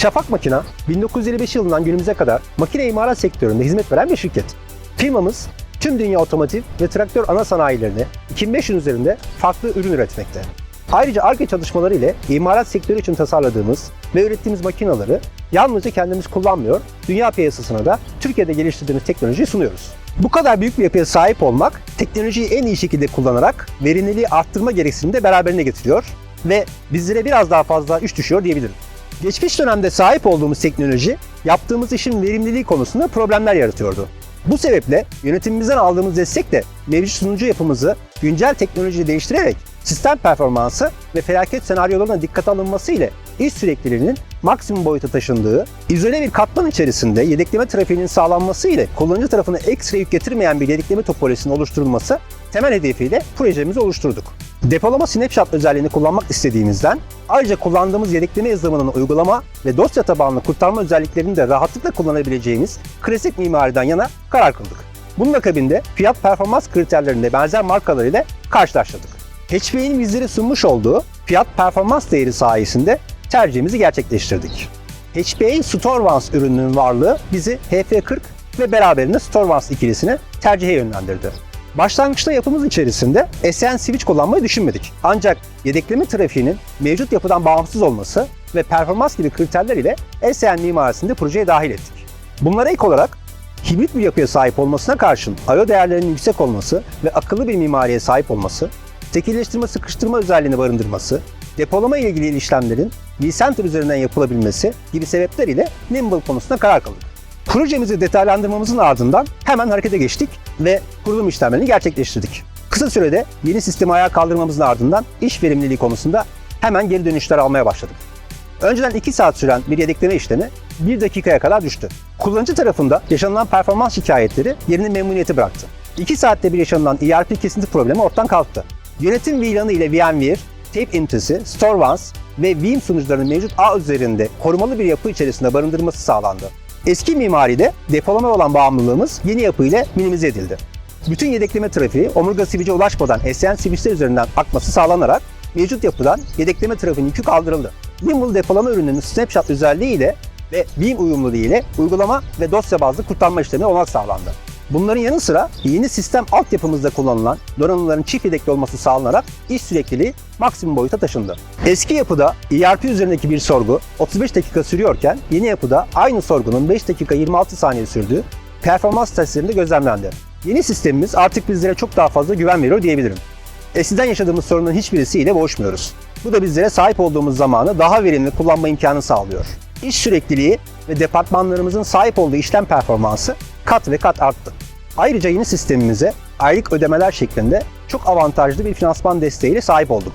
Şafak Makina, 1955 yılından günümüze kadar makine imalat sektöründe hizmet veren bir şirket. Firmamız tüm dünya otomotiv ve traktör ana sanayilerine 2500 üzerinde farklı ürün üretmekte. Ayrıca ARGE çalışmaları ile imalat sektörü için tasarladığımız ve ürettiğimiz makinaları yalnızca kendimiz kullanmıyor, dünya piyasasına da Türkiye'de geliştirdiğimiz teknolojiyi sunuyoruz. Bu kadar büyük bir yapıya sahip olmak, teknolojiyi en iyi şekilde kullanarak verimliliği arttırma gereksinimini de beraberine getiriyor ve bizlere biraz daha fazla iş düşüyor diyebilirim. Geçmiş dönemde sahip olduğumuz teknoloji, yaptığımız işin verimliliği konusunda problemler yaratıyordu. Bu sebeple yönetimimizden aldığımız destekle mevcut sunucu yapımızı güncel teknolojiyle değiştirerek sistem performansı ve felaket senaryolarına dikkate alınması ile iş sürekliliğinin maksimum boyuta taşındığı, izole bir katman içerisinde yedekleme trafiğinin sağlanması ile kullanıcı tarafına ekstra yük getirmeyen bir yedekleme topolojisinin oluşturulması temel hedefiyle projemizi oluşturduk. Depolama snapshot özelliğini kullanmak istediğimizden ayrıca kullandığımız yedekleme yazılımının uygulama ve dosya tabanlı kurtarma özelliklerini de rahatlıkla kullanabileceğimiz klasik mimariden yana karar kıldık. Bunun akabinde fiyat performans kriterlerinde benzer markalar ile karşılaştırdık. HP'nin bizlere sunmuş olduğu fiyat performans değeri sayesinde tercihimizi gerçekleştirdik. HP'nin Storvans ürününün varlığı bizi HP40 ve beraberinde Storvans ikilisine tercihe yönlendirdi. Başlangıçta yapımız içerisinde SN switch kullanmayı düşünmedik. Ancak yedekleme trafiğinin mevcut yapıdan bağımsız olması ve performans gibi kriterler ile SN mimarisinde projeye dahil ettik. Bunlara ek olarak hibrit bir yapıya sahip olmasına karşın I/O değerlerinin yüksek olması ve akıllı bir mimariye sahip olması, tekilleştirme sıkıştırma özelliğini barındırması, depolama ile ilgili işlemlerin vCenter üzerinden yapılabilmesi gibi sebepler ile Nimble konusunda karar kıldık. Projemizi detaylandırmamızın ardından hemen harekete geçtik ve kurulum işlemlerini gerçekleştirdik. Kısa sürede yeni sistemi ayağa kaldırmamızın ardından iş verimliliği konusunda hemen geri dönüşler almaya başladık. Önceden 2 saat süren bir yedekleme işlemi 1 dakikaya kadar düştü. Kullanıcı tarafında yaşanılan performans şikayetleri yerini memnuniyeti bıraktı. 2 saatte bir yaşanılan ERP kesinti problemi ortadan kalktı. Yönetim VLAN'ı ile VMware, tape ünitesi, StoreOnce ve Veeam sunucularının mevcut ağ üzerinde korumalı bir yapı içerisinde barındırılması sağlandı. Eski mimaride depolama olan bağımlılığımız yeni yapı ile minimize edildi. Bütün yedekleme trafiği omurga switch'e ulaşmadan SN switch'ler üzerinden akması sağlanarak mevcut yapıdan yedekleme trafiğinin yükü kaldırıldı. Nimble depolama ürününün snapshot özelliği ile ve Veeam uyumluluğu ile uygulama ve dosya bazlı kurtarma işlemi olmak sağlandı. Bunların yanı sıra yeni sistem altyapımızda kullanılan donanımların çift yedekli olması sağlanarak iş sürekliliği maksimum boyuta taşındı. Eski yapıda ERP üzerindeki bir sorgu 35 dakika sürüyorken yeni yapıda aynı sorgunun 5 dakika 26 saniye sürdüğü performans testlerinde gözlemlendi. Yeni sistemimiz artık bizlere çok daha fazla güven veriyor diyebilirim. Eskiden yaşadığımız sorunların hiçbirisiyle boğuşmuyoruz. Bu da bizlere sahip olduğumuz zamanı daha verimli kullanma imkanı sağlıyor. İş sürekliliği ve departmanlarımızın sahip olduğu işlem performansı kat ve kat arttı. Ayrıca yeni sistemimize aylık ödemeler şeklinde çok avantajlı bir finansman desteğiyle sahip olduk.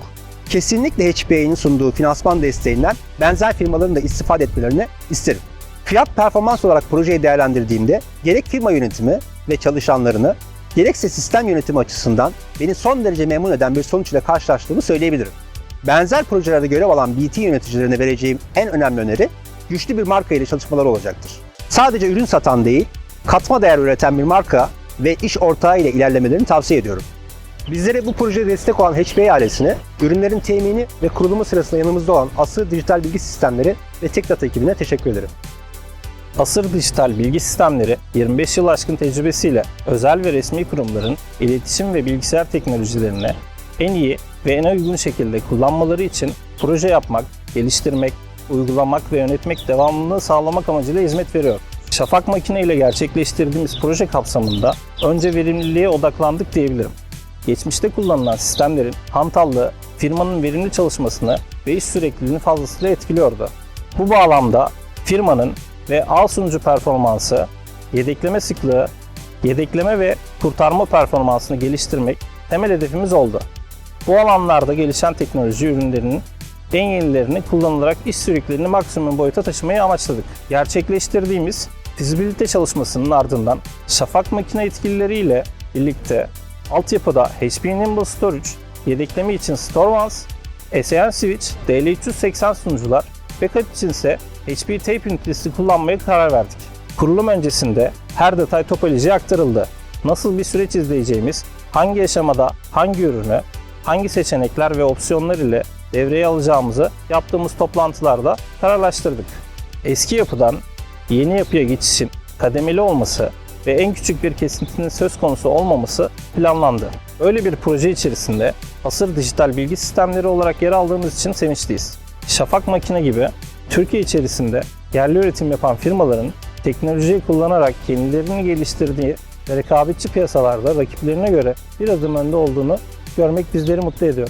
Kesinlikle HPA'nın sunduğu finansman desteğinden benzer firmaların da istifade etmelerini isterim. Fiyat performans olarak projeyi değerlendirdiğimde gerek firma yönetimi ve çalışanlarını gerekse sistem yönetimi açısından beni son derece memnun eden bir sonuç ile karşılaştığımı söyleyebilirim. Benzer projelerde görev alan BT yöneticilerine vereceğim en önemli öneri güçlü bir marka ile çalışmaları olacaktır. Sadece ürün satan değil, katma değer üreten bir marka ve iş ortağı ile ilerlemelerini tavsiye ediyorum. Bizlere bu projeye destek olan HPE ailesine, ürünlerin temini ve kurulumu sırasında yanımızda olan Asır Dijital Bilgi Sistemleri ve Tekdata ekibine teşekkür ederim. Asır Dijital Bilgi Sistemleri 25 yıl aşkın tecrübesiyle özel ve resmi kurumların iletişim ve bilgisayar teknolojilerini en iyi ve en uygun şekilde kullanmaları için proje yapmak, geliştirmek, uygulamak ve yönetmek devamlılığı sağlamak amacıyla hizmet veriyor. Şafak makine ile gerçekleştirdiğimiz proje kapsamında önce verimliliğe odaklandık diyebilirim. Geçmişte kullanılan sistemlerin hantallığı firmanın verimli çalışmasını ve iş sürekliliğini fazlasıyla etkiliyordu. Bu bağlamda firmanın ve ağ sunucu performansı, yedekleme sıklığı, yedekleme ve kurtarma performansını geliştirmek temel hedefimiz oldu. Bu alanlarda gelişen teknoloji ürünlerinin en yenilerini kullanılarak iş sürekliliğini maksimum boyuta taşımayı amaçladık. Gerçekleştirdiğimiz fizibilite çalışmasının ardından şafak makine yetkilileriyle birlikte altyapıda HP Nimble Storage, yedekleme için StoreOnce, SAN Switch, DL380 sunucular, backup için ise HP Tape ünitesi kullanmaya karar verdik. Kurulum öncesinde her detay topolojiye aktarıldı. Nasıl bir süreç izleyeceğimiz, hangi aşamada hangi ürünü, hangi seçenekler ve opsiyonlar ile devreye alacağımızı yaptığımız toplantılarda kararlaştırdık. eski yapıdan yeni yapıya geçişin kademeli olması ve en küçük bir kesintinin söz konusu olmaması planlandı. Böyle bir proje içerisinde Asır Dijital Bilgi Sistemleri olarak yer aldığımız için sevinçliyiz. Şafak Makine gibi Türkiye içerisinde yerli üretim yapan firmaların teknolojiyi kullanarak kendilerini geliştirdiği ve rekabetçi piyasalarda rakiplerine göre bir adım önde olduğunu görmek bizleri mutlu ediyor.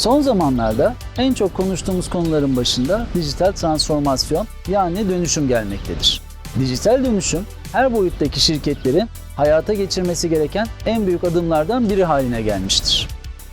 Son zamanlarda en çok konuştuğumuz konuların başında dijital transformasyon yani dönüşüm gelmektedir. Dijital dönüşüm her boyuttaki şirketlerin hayata geçirmesi gereken en büyük adımlardan biri haline gelmiştir.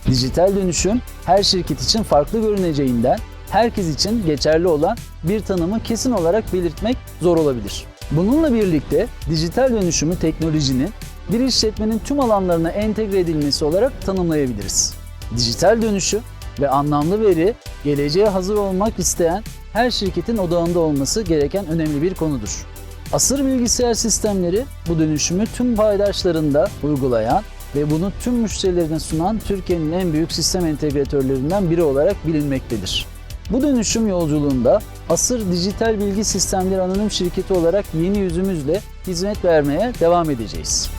Dijital dönüşüm her şirket için farklı görüneceğinden herkes için geçerli olan bir tanımı kesin olarak belirtmek zor olabilir. Bununla birlikte dijital dönüşümü teknolojinin bir işletmenin tüm alanlarına entegre edilmesi olarak tanımlayabiliriz. Dijital dönüşüm ve anlamlı veri geleceğe hazır olmak isteyen her şirketin odağında olması gereken önemli bir konudur. Asır bilgisayar sistemleri bu dönüşümü tüm paydaşlarında uygulayan ve bunu tüm müşterilerine sunan Türkiye'nin en büyük sistem entegratörlerinden biri olarak bilinmektedir. Bu dönüşüm yolculuğunda Asır Dijital Bilgi Sistemleri Anonim Şirketi olarak yeni yüzümüzle hizmet vermeye devam edeceğiz.